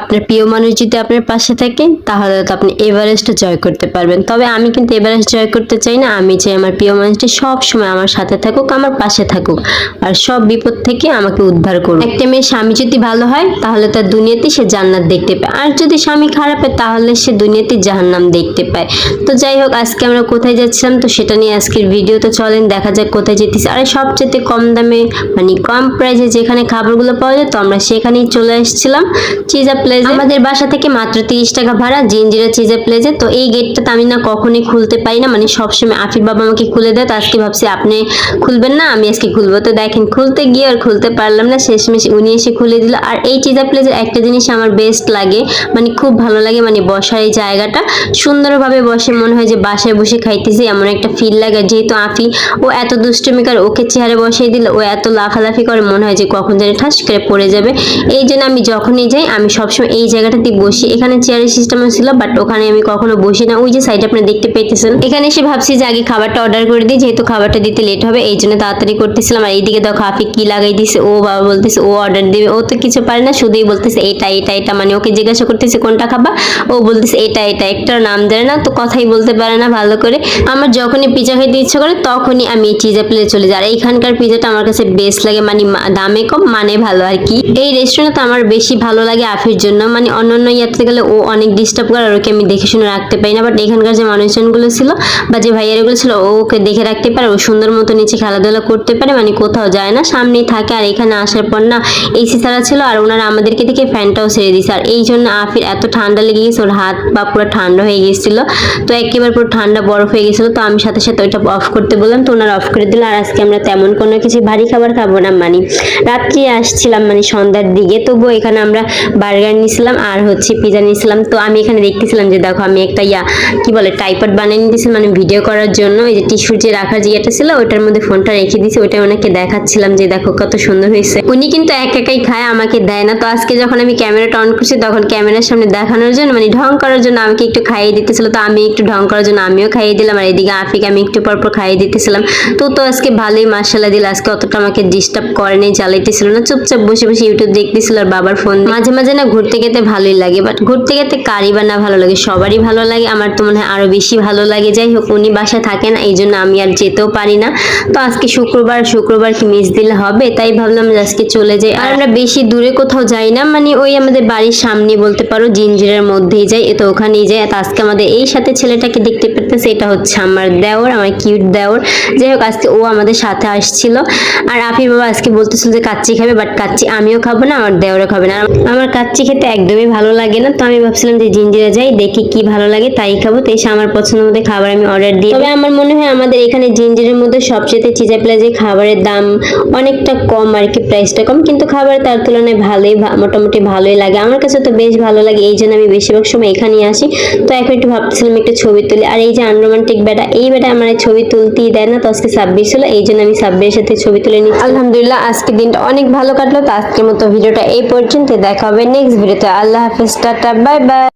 আপনার প্রিয় মানুষ যদি আপনার পাশে থাকে, তাহলে তো আপনি এভারেস্ট জয় করতে পারবেন। তবে আমি কিন্তু এভারেস্ট জয় করতে চাই না। আমি চাই আমার প্রিয় মানুষটি সব সময় আমার সাথে থাকুক, আমার পাশে থাকুক। আর সব বিপদ থেকে আমাকে উদ্ধার করুক। একটা মেয়ের স্বামী যদি ভালো হয়, তাহলে তার দুনিয়াতে সে জান্নাত দেখতে পায়। আর যদি স্বামী খারাপ হয়, তাহলে সে দুনিয়াতে জাহান্নাম দেখতে পায়। তো যাই হোক, আজকে আমরা কোথায় যাচ্ছিলাম তো সেটা নিয়ে আজকের ভিডিও তো চলেন, দেখা যাক কোথায় যেতেছি। আর সবচেয়ে কম দামে মানে কম প্রাইসে যেখানে খাবারগুলো পাওয়া যায়, তো আমরা সেখানেই চলে এসেছিলাম চিজা প্লেজে আমাদের বাসা থেকে মাত্র তিরিশ টাকা ভাড়া, জিঞ্জিরা চিজা প্লেজে তো এই গেটটা আমি না কখনই খুলতে পারি না মানে সবসময় আফির বাবা আমাকে খুলে দেয়, তো আজকে ভাবছি আপনি খুলবেন না, আমি আজকে খুলবো। তো দেখেন, খুলতে গিয়ে আর খুলতে পারলাম না, শেষমেশ উনি এসে খুলে দিল। আর এই চিজা প্লেজের একটা জিনিস আমার বেস্ট লাগে মানে খুব ভালো লাগে মানে বসার এই জায়গাটা। সুন্দরভাবে বসে, মনে হয় যে বাসায় বসে খাইতেছি, এমন একটা ফিল লাগে। যেহেতু আফি ও এত দুষ্টুমি করে, ওকে চেহারে বসিয়ে দিলে, ও এত লাফালাফি করে, মনে হয় যে কখন যেন ঠাস করে পড়ে যাবে। এই জন্য আমি যখনই যাই, আমি সবসময় এই জায়গাটাতে বসি। এখানে চেয়ারের সিস্টেম ছিল বাট ওখানে আমি কখনো বসি না। ওই যে সাইডে আপনি দেখতে পেতেছেন এখানে এসে ভাবছি যে আগে খাবারটা অর্ডার করে দিই, যেহেতু খাবারটা দিতে লেট হবে, এই জন্য তাড়াতাড়ি করতেছিলাম। আর এইদিকে দেখো আফি কি লাগাই দিছে, ও বাবা বলতেছে, ও অর্ডার দিবে। ও তো কিছু পারে না, শুধুই বলতেছে, এটা এটা এটা। মানে ওকে জিজ্ঞাসা করতেছে, কোনটা খাবা? ও বলতেছে, এটা এটা। একটার নাম জানে না, তো কথাই বলতে পারে না ভালো করে। আমার যখনই পিজা খেতে ইচ্ছে করে, তখনই আমি এই চিজা প্লে চলে যাই। আর এইখানকার পিজাটা আমার কাছে বেস্ট লাগে মানে দামে কম মানে ভালো আর কি। এই রেস্টুরেন্টে আমার বেশি ভালো লাগে আফির জন্য। মানে অন্য অন্য ইয়াতে গেলে ও অনেক ডিস্টার্ব করে, আর ওকে আমি দেখে শুনে রাখতে পারি না। বাট এখানকার যে মানুষজনগুলো ছিল বা যে ভাইয়ারগুলো ছিল ওকে দেখে রাখতে পারে, ও সুন্দর মতো নিচে খেলাধুলা করতে পারে মানে কোথাও যায় না, সামনেই থাকে, আর এখানে আসার পর না এসি ছাড়া ছিল, আর ওনারা আমাদেরকে দেখে ফ্যানটাও ছেড়ে দিয়েছে। আর এই জন্য আফির এত ঠান্ডা লেগে গেছে ওর হাত বা পুরো ঠান্ডা হয়ে গেছিল তো একেবারে পুরো ঠান্ডা বরফ হয়ে গেছিল তো আমি সাথে সাথে ওইটা অফ করতে বললাম, তো ওনারা অফ করে দিল। আর আজকে আমরা তেমন কোনো কিছু ভারী খাবার খাব না মানে রাত্রি আসছিলাম মানে সন্ধ্যার দিকে। তবুও এখানে আমরা বার্গার নিয়েছিলাম আর হচ্ছে পিজা নিয়েছিলাম তো আমি এখানে দেখতেছিলাম যে, দেখো আমি একটা ইয়া, কি বলে টাইপড বানিয়ে নিতেছিলাম মানে ভিডিও করার জন্য। এই যে টিস্যু যে রাখার যে ইয়েটা ছিল ওটার মধ্যে ফোনটা রেখে দিয়েছি। ওটা ওনাকে দেখাচ্ছিলাম যে, দেখো কত সুন্দর হয়েছে। উনি কিন্তু এক একাই খায়, আমাকে দেয় না। তো আজকে যখন আমি ক্যামেরাটা অন করছি, তখন ক্যামেরার সামনে দেখানোর জন্য মানে ঢং করার জন্য আমাকে একটু খাইয়ে দিতেছিল। তো আমি একটু ঢং করার জন্য আমিও খাইয়ে দিলাম। আর এদিকে আফিকে, আমি একটু পর পর খাইয়ে দিতেছিলাম। তো তো আজকে ভালোই মার্শাল্লাহ দিল। আজকে অতটা আমাকে ডিস্টার্ব করেনি জ্বালাইতেছিল না। চুপচাপ বসে বসে ইউটিউব দেখতেছিল আর বাবার ফোন মাঝে মাঝে না ঘুরতে গেতে ভালোই লাগে বাট ঘুরতে গেতে কারি বা না ভালো লাগে? সবারই ভালো লাগে, আমার তো মনে হয় আরও বেশি ভালো লাগে। যাই হোক, উনি বাসায় থাকে না, এই জন্য আমি আর যেতেও পারি না। তো আজকে শুক্রবার শুক্রবার কি মিস দিলে হবে? তাই ভাবলাম আজকে চলে যাই। আর আমরা বেশি দূরে কোথাও যাই না মানে ওই আমাদের বাড়ির সামনে বলতে পারো, জিঞ্জিরের মধ্যেই যাই তো ওখানেই যাই। তো আজকে আমাদের এই সাথে ছেলেটাকে দেখতে পেতেছে এটা হচ্ছে আমার দেওর, আমার কিউট দেওর। যাই হোক, আজকে ও আমাদের সাথে আসছিল। আর আফির বাবা আজকে বলতেছিল যে কাচ্চি খাবে বাট কাচ্চি আমিও খাব না, আমার দেওরও খাবে না। আমার কাচ্চি খেতে একদমই ভালো লাগে না। তো আমি ভাবছিলাম যে জিঞ্জিরে যাই, দেখি কি ভালো লাগে, তাই খাব। তো এসে আমার পছন্দের মধ্যে খাবার আমি অর্ডার দিই। তবে আমার মনে হয় আমাদের এখানে জিঞ্জিরের মধ্যে সবচেয়ে চিজা প্লাজে খাবারের দাম অনেকটা কম আর কি প্রাইসটা কম। কিন্তু খাবার তার তুলনায় ভালোই মোটামুটি ভালোই লাগে। আমার কাছে তো বেশ ভালো লাগে, এই জন্য আমি বেশিরভাগ সময় এখানেই আসি। তো এখন একটু ভাবছিলাম একটু ছবি তুলি। আর এই যে আনরোমান্টিক বেটা এই বেটা আমার ছবি তুলতেই দেয় না, তো আজকে সাব্বির ছিল এই জন্য আমি সাব্বিরের সাথে ছবি তুলে নিচ্ছি। আলহামদুলিল্লাহ, আজকে দিনটা অনেক ভালো কাটলো। তো আজকের মতো ভিডিওটা এই পর্যন্ত দেখা হবে নেক্সট ভিডিওতে আল্লাহ হাফিজ টাটা বাই বাই।